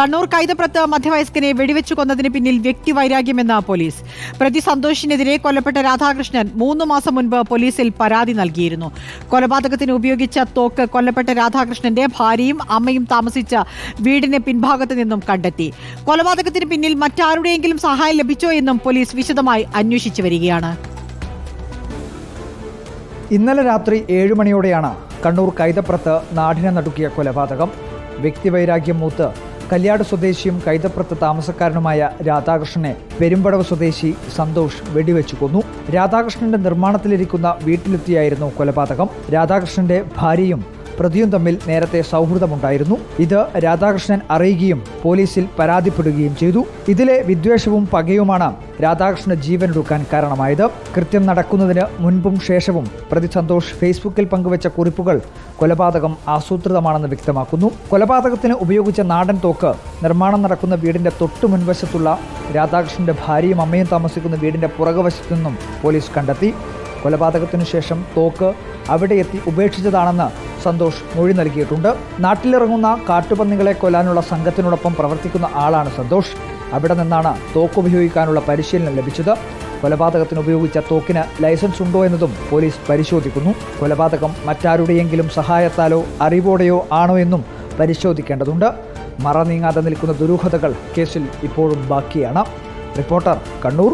കണ്ണൂർ കൈതപ്രത്ത് മധ്യവയസ്കനെ വെടിവെച്ചു കൊന്നതിന് പിന്നിൽ വ്യക്തിവൈരാഗ്യമെന്ന പോലീസ്. പ്രതി സന്തോഷിനെതിരെ കൊല്ലപ്പെട്ട രാധാകൃഷ്ണൻ മൂന്ന് മാസം മുൻപ് പോലീസിൽ പരാതി നൽകിയിരുന്നു. കൊലപാതകത്തിന് ഉപയോഗിച്ച തോക്ക് കൊല്ലപ്പെട്ട രാധാകൃഷ്ണന്റെ ഭാര്യയും അമ്മയും താമസിച്ച വീടിന്റെ പിൻഭാഗത്ത് നിന്നും കണ്ടെത്തി. കൊലപാതകത്തിന് പിന്നിൽ മറ്റാരുടെയെങ്കിലും സഹായം ലഭിച്ചോ എന്നും പോലീസ് വിശദമായി അന്വേഷിച്ചു വരികയാണ്. ഇന്നലെ രാത്രി ഏഴു മണിയോടെയാണ് കണ്ണൂർ കൈതപ്രത്ത് നാടിനെ നടുക്കിയ കൊലപാതകം. വ്യക്തിവൈരാഗ്യം മൂത്ത് കല്യാട് സ്വദേശിയും കൈതപ്രത്ത് താമസക്കാരനുമായ രാധാകൃഷ്ണനെ പെരുമ്പടവ് സ്വദേശി സന്തോഷ് വെടിവെച്ചു കൊന്നു. രാധാകൃഷ്ണന്റെ നിർമ്മാണത്തിലിരിക്കുന്ന വീട്ടിലെത്തിയായിരുന്നു കൊലപാതകം. രാധാകൃഷ്ണന്റെ ഭാര്യയും പ്രതിയും തമ്മിൽ നേരത്തെ സൗഹൃദമുണ്ടായിരുന്നു. ഇത് രാധാകൃഷ്ണൻ അറിയുകയും പോലീസിൽ പരാതിപ്പെടുകയും ചെയ്തു. ഇതിലെ വിദ്വേഷവും പകയുമാണ് രാധാകൃഷ്ണ ജീവനൊടുക്കാൻ കാരണമായത്. കൃത്യം നടക്കുന്നതിന് മുൻപും ശേഷവും പ്രതി സന്തോഷ് ഫേസ്ബുക്കിൽ പങ്കുവച്ച കുറിപ്പുകൾ കൊലപാതകം ആസൂത്രിതമാണെന്ന് വ്യക്തമാക്കുന്നു. കൊലപാതകത്തിന് ഉപയോഗിച്ച നാടൻ തോക്ക് നിർമ്മാണം നടക്കുന്ന വീടിന്റെ തൊട്ടു മുൻവശത്തുള്ള രാധാകൃഷ്ണന്റെ ഭാര്യയും അമ്മയും താമസിക്കുന്ന വീടിന്റെ പുറകുവശത്തു നിന്നും പോലീസ് കണ്ടെത്തി. കൊലപാതകത്തിനു ശേഷം തോക്ക് അവിടെ എത്തി ഉപേക്ഷിച്ചതാണെന്ന് സന്തോഷ് മൊഴി നൽകിയിട്ടുണ്ട്. നാട്ടിലിറങ്ങുന്ന കാട്ടുപന്നികളെ കൊല്ലാനുള്ള സംഘത്തിനോടൊപ്പം പ്രവർത്തിക്കുന്ന ആളാണ് സന്തോഷ്. അവിടെ നിന്നാണ് തോക്ക് ഉപയോഗിക്കാനുള്ള പരിശീലനം ലഭിച്ചത്. കൊലപാതകത്തിന് ഉപയോഗിച്ച തോക്കിന് ലൈസൻസ് ഉണ്ടോ എന്നതും പോലീസ് പരിശോധിക്കുന്നു. കൊലപാതകം മറ്റാരുടെയെങ്കിലും സഹായത്താലോ അറിവോടെയോ ആണോ എന്നും പരിശോധിക്കേണ്ടതുണ്ട്. മറ നീങ്ങാതെ നിൽക്കുന്ന ദുരൂഹതകൾ കേസിൽ ഇപ്പോഴും ബാക്കിയാണ്. റിപ്പോർട്ടർ കണ്ണൂർ.